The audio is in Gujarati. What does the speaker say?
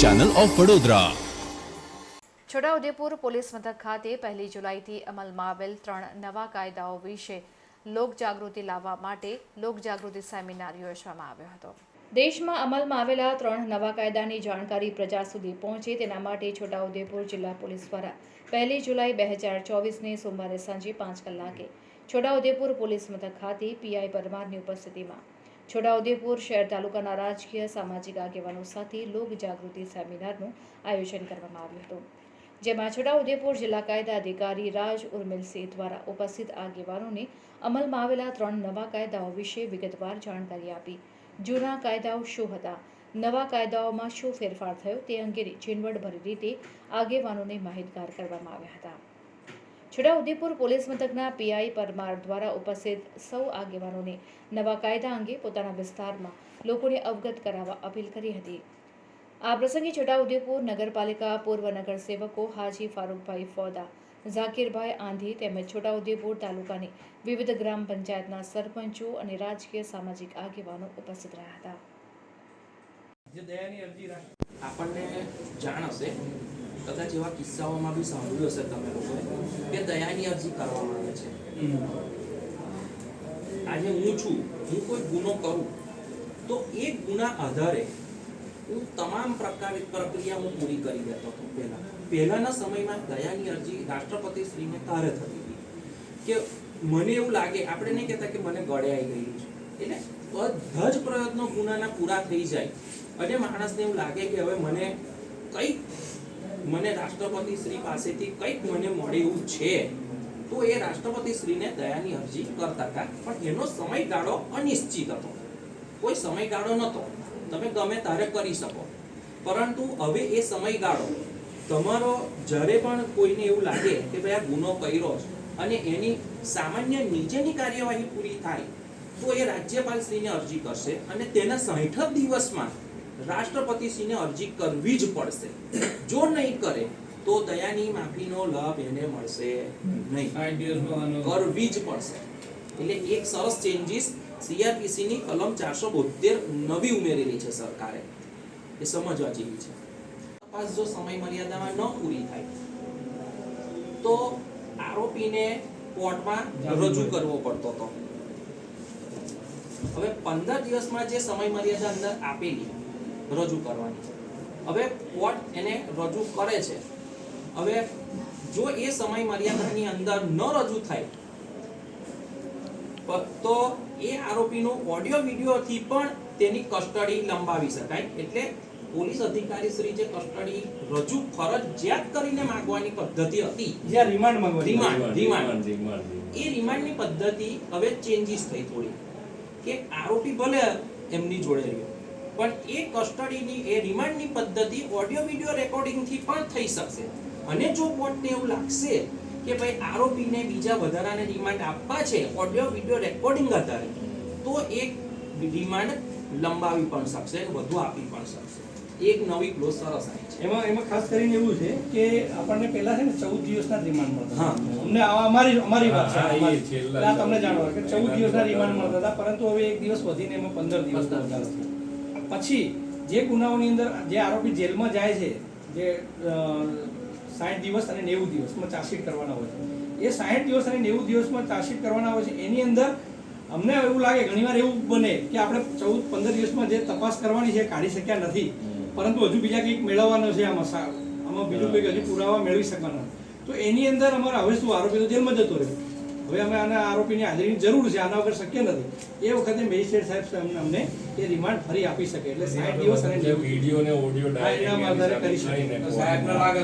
Channel of Vadodara Chhota Udepur police મથક ખાતે પહેલી જુલાઈથી અમલમાં આવેલ ત્રણ નવા કાયદાઓ વિશે લોકજાગૃતિ લાવવા માટે લોકજાગૃતિ સેમિનાર યોજવામાં આવ્યો હતો. દેશમાં અમલમાં આવેલા ત્રણ નવા કાયદાની જાણકારી પ્રજા સુધી પહોંચે તેના માટે છોટાઉદેપુર જિલ્લા પોલીસ દ્વારા પહેલી જુલાઈ બે હજાર ચોવીસને સોમવારે સાંજે પાંચ કલાકે છોટાઉદેપુર પોલીસ મથક ખાતે પીઆઈ પરમારની ઉપસ્થિતિમાં છોટાઉદેપુર શહેર તાલુકાના રાજકીય સામાજિક આગેવાનો સાથે લોક જાગૃતિ સેમિનારનું આયોજન કરવામાં આવ્યું હતું. જેમાં છોટાઉદેપુર જિલ્લા કાયદા અધિકારી રાજ ઉર્મિલસિંહ દ્વારા ઉપસ્થિત આગેવાનોને અમલમાં આવેલા ત્રણ નવા કાયદાઓ વિશે વિગતવાર જાણકારી આપી. જૂના કાયદાઓ શું હતા? નવા કાયદાઓમાં શું ફેરફાર થયો તે અંગેની ઝીણવટભરી રીતે આગેવાનોને માહિતગાર કરવામાં આવ્યા હતા. છોટાઉદેપુર પોલીસ મથકના પીઆઈ પરમાર દ્વારા ઉપસ્થિત સૌ આગેવાનોને નવા કાયદા અંગે પોતાના વિસ્તારમાં લોકોને અવગત કરાવવા અપીલ કરી હતી. આ પ્રસંગે છોટાઉદેપુર નગરપાલિકા પૂર્વ નગરસેવકો હાજી ફારૂકભાઈ ફોદા, ઝાકીરભાઈ આંધી તેમજ છોટાઉદેપુર તાલુકાની વિવિધ ગ્રામ પંચાયતના સરપંચો અને રાજકીય સામાજિક આગેવાનો ઉપસ્થિત રહ્યા હતા. આપણને જાણ હશે કદાચ એવા કિસ્સાઓમાં બી સાંભળ્યું હશે તમે લોકોએ કે દયાની અરજી કરવામાં આવે છે. આજે હું છું, હું કોઈ ગુનો કરું, તો એ ગુના આધારે હું તમામ પ્રકારની પ્રક્રિયા હું પૂરી કરી દેતો હતો પહેલા. પહેલાના સમયમાં દયાની અરજી રાષ્ટ્રપતિ શ્રીને તારે થતી હતી. કે મને એવું લાગે, આપણે નહીં કહેતા કે મને ગળે આવી ગયું છે. એટલે બધા જ પ્રયત્નો ગુનાના પૂરા થઈ જાય. અને માણસને એવું લાગે કે હવે મને કંઈક મને રાષ્ટ્રપતિ શ્રી પાસેથી કંઈક મને મળે એવું છે, તો એ રાષ્ટ્રપતિ શ્રીને દયાની અરજી કરતા હતા. પણ એનો સમયગાળો અનિશ્ચિત હતો. કોઈ સમયગાળો નહોતો. તમે ગમે ત્યારે કરી શકો. પરંતુ હવે એ સમયગાળો તમારો જ્યારે પણ કોઈને એવું લાગે કે ભાઈ આ ગુનો કર્યો છે અને એની સામાન્ય નીચેની કાર્યવાહી પૂરી થાય, તો એ રાજ્યપાલ શ્રીને અરજી કરશે અને તેના સાઠ દિવસમાં રાષ્ટ્રપતિશ્રીને અરજી કરવી જ પડશે. જો નહીં કરે તો દયાની માફીનો લાભ એને મળશે નહીં. કરવી જ પડશે. એટલે એક સરસ ચેન્જીસ સીઆરપીસી ની કલમ ચારસો બોતેર નવી ઉમેરેલી છે સરકારે. એ સમજવા જેવી છે. તપાસ જો સમય મર્યાદામાં ન પૂરી થાય તો આરોપીને કોર્ટમાં રજૂ કરવો પડતો હતો. હવે પંદર દિવસમાં જે સમય મર્યાદા અંદર આપેલી રજૂ કરવાની હવે કોર્ટ એને રજૂ કરે છે. હવે જો એ સમય મર્યાદાની અંદર ન રજૂ થાય તો એ આરોપીનો ઓડિયો વિડીયોથી પણ તેની કસ્ટડી લંબાવી શકાય. એટલે પોલીસ અધિકારી શ્રી જે કસ્ટડી રજૂ ફરજિયાત કરીને માંગવાની પદ્ધતિ હતી જ્યાં રિમાન્ડ માંગવાની રિમાન્ડ રિમાન્ડ. એ રિમાન્ડની પદ્ધતિ હવે ચેન્જીસ થઈ થોડી. કે આરોપી ભલે એમની જોડે રહ્યો પણ એ કસ્ટડીની એ રિમાન્ડની પદ્ધતિ ઓડિયો વિડિયો રેકોર્ડિંગથી પણ થઈ શકશે. અને જો કોર્ટને એવું લાગશે કે ભાઈ આરોપીને બીજા વધારાને રિમાન્ડ આપવા છે ઓડિયો વિડિયો રેકોર્ડિંગ આધારે તો એક રિમાન્ડ લંબાવી પણ શકશે વધુ આપી પણ શકશે. એક નવી ક્લોઝ સરસ આવી છે. એમાં એમાં ખાસ કરીને એવું છે કે આપણને પહેલા છે ને ચૌદ દિવસના રિમાન્ડ મળતા હા. અમને અમારી અમારી વાત છે. આ તમને જાણવા કે ચૌદ દિવસના રિમાન્ડ મળતા હતા પરંતુ હવે એક દિવસ વધીને એમાં પંદર દિવસ વધારે વધારો થયો. પછી જે ગુનાઓની અંદર જે આરોપી જેલમાં જાય છે જે સાઠ દિવસ અને નેવું દિવસમાં ચાર્જશીટ કરવાના હોય છે. એ સાઠ દિવસ અને નેવું દિવસમાં ચાર્જશીટ કરવાના હોય છે એની અંદર અમને એવું લાગે ઘણીવાર એવું બને કે આપણે ચૌદ પંદર દિવસમાં જે તપાસ કરવાની છે કાઢી શક્યા નથી. પરંતુ હજુ બીજા કંઈક મેળવવાનો છે આમાં આમાં બીજું કંઈક હજુ પુરાવા મેળવી શકવાના. તો એની અંદર અમારે હવે શું આરોપી તો જેલમાં જતો રહ્યો. હવે અમે આના આરોપીની હાજરીની જરૂર છે આના વગર શક્ય નથી એ વખતે મેજિસ્ટ્રેટ સાહેબ અમને અમને એ રિમાન્ડ ફરી આપી શકે એટલે સાહેબ દિવસ અને વીડિયો ને ઓડિયો કરી શકે. ડાયરેક્ટ સાહેબને લાગે